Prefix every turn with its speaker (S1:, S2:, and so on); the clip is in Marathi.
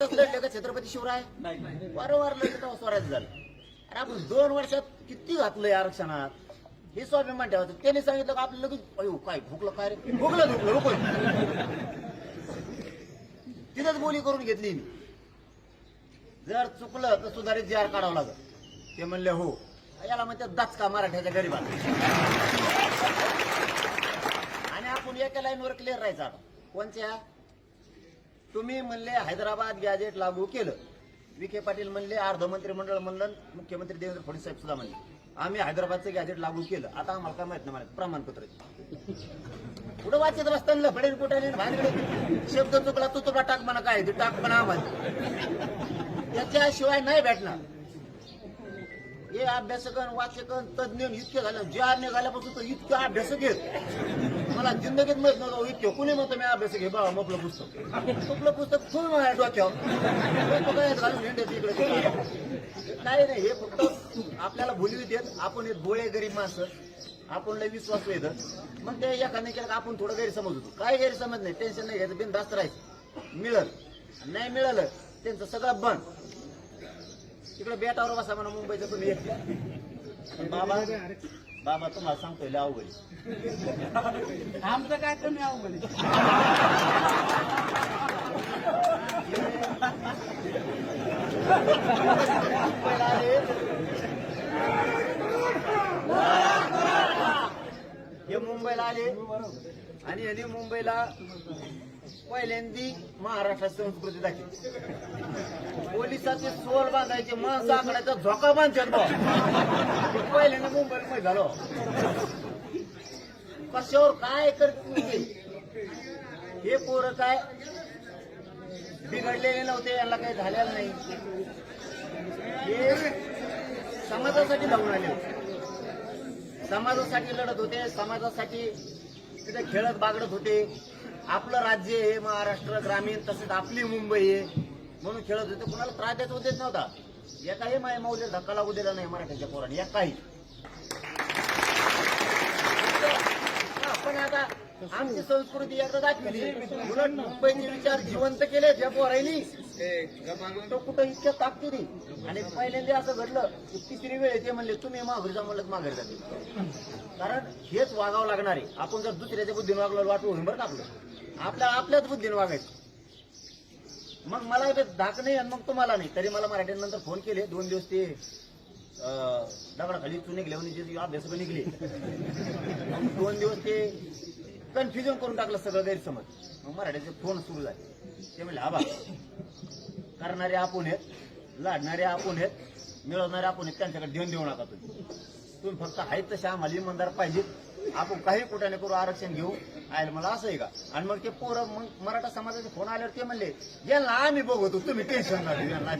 S1: लढले का छत्रपती शिवराय? वारंवार लढले तेव्हा स्वराज्य झालं. अरे आपण दोन वर्षात किती घातलंय आरक्षणात? हे स्वाभिमान ठेवायचं. त्यांनी सांगितलं का आपलं लगेच अयो काय भुकलं काय रे? भुकलं भुकलं रुको तिथंच बोली करून घेतली मी. जर चुकलं तर सुधारित जी आर काढावं लागत ते म्हणले हो. याला म्हणतात दचका मराठ्याच्या गरीबात आणि आपण एका लाईनवर क्लिअर राहायचं कोणत्या तुम्ही म्हणले हैदराबाद गॅजेट लागू केलं. विखे पाटील म्हणले अर्ध मंत्रिमंडळ म्हणलं मुख्यमंत्री देवेंद्र फडणवीस साहेब सुद्धा म्हणले. आम्ही हैदराबादचं गॅजेट लागू केलं. आता आम्हाला काय माहीत नाही प्रमाणपत्र कुठं वाचत बसताना फडेल कुठे भानगडे? शब्द चुकला तू तुला टाक म्हणा काय ते टाक म्हणा आम्हाला. त्याच्याशिवाय नाही भेटणार. हे अभ्यासकन वाचकन तज्ञ इतके झालं ज्या निघाल्यापासून झाल्यापासून तर अभ्यासक आहेत मला जिंदगीत माहीत नव्हतं. इतके कुणी म्हणतो मी अभ्यास घे बाबा मपलं पुस्तक. तुपलं पुस्तक खूप माझ्या डोक्यावर. तो काय घालून हिंडत इकडे काय नाही हे फक्त आपल्याला भुलवी देत आपण हे बोळे गरीब माणसं. आपण लय विश्वास येत मग ते एखाद्या केलं आपण थोडं गैरसमज होतो. काय गैरसमज नाही. टेन्शन नाही घ्यायचं. बिनधास्त राहायचं. मिळल. नाही मिळालं त्यांचं सगळं बंद. तिकडे बेटावर बसा म्हणा मुंबईचं तुम्ही बाबा बाबा तुम्हाला सांगतोय अवघड आहे.
S2: आमचं काय कमी अवघड आहे.
S1: हे मुंबईला आले आणि यांनी मुंबईला पहिल्यांदी महाराष्ट्राची संस्कृती दाखवली पोलिसाचे सोल बांधायचे माणसं आकडायचा झोका बांधतात पहिल्यांदा मुंबईत झालो. कशावर काय करते हे पोरं काय बिघडलेले नव्हते यांना काही झालेलं नाही. हे समाजासाठी धावून आले होते. समाजासाठी लढत होते समाजासाठी तिथे खेळत बागडत होते. आपलं राज्य हे महाराष्ट्र ग्रामीण तसेच आपली मुंबई आहे. म्हणून खेळत होते. कुणाला त्रास देत होतेच नव्हता. एकाही माय मौल्य धक्का लागू दिला नाही मराठ्याच्या पोराने. एकाही आपण आता आमची संस्कृती एकदा दाखवली. उलट मुंबईचे विचार जिवंत केले ज्या पोरायनी. तो कुठं इतक्या ताकदीने. आणि पहिल्यांदा असं घडलं की तिसरी वेळ येते म्हणले तुम्ही माघारी जा म्हणलं माघारी जाते कारण हेच वागावं लागणार आहे. आपण जर दुसऱ्याच्या बुद्धीने वागलो वाटू हिंबर बरं का आपलं आपल्या आपल्याच बुद्धीने वागायचं. मग मला धाक नाही आणि मग तुम्हाला नाही. तरी मला मराठ्यांनंतर फोन केले. दोन दिवस ते अं, दगडाखाली चुने निघले म्हणजे अभ्यास निघले. मग दोन दिवस ते कन्फ्युजन करून टाकलं सगळं गैरसमज. मग मराठ्याचे फोन सुरू झाले. ते म्हणले आबा करणारे आपण आहेत लाडणारे आपण आहेत मिळवणारे आपण आहेत त्यांच्याकडे देऊन देऊ नका तुम्ही. तुम्ही फक्त आहेत तसे आम्हाला इमानदार पाहिजेत. आपण काही कुठाने करू आरक्षण घेऊ. आयल मला असं आहे का? आणि मग ते पोरं मग मराठा समाजाचे फोन आल्यावर ते म्हणले यांना आम्ही बघतो तुम्ही टेन्शन नका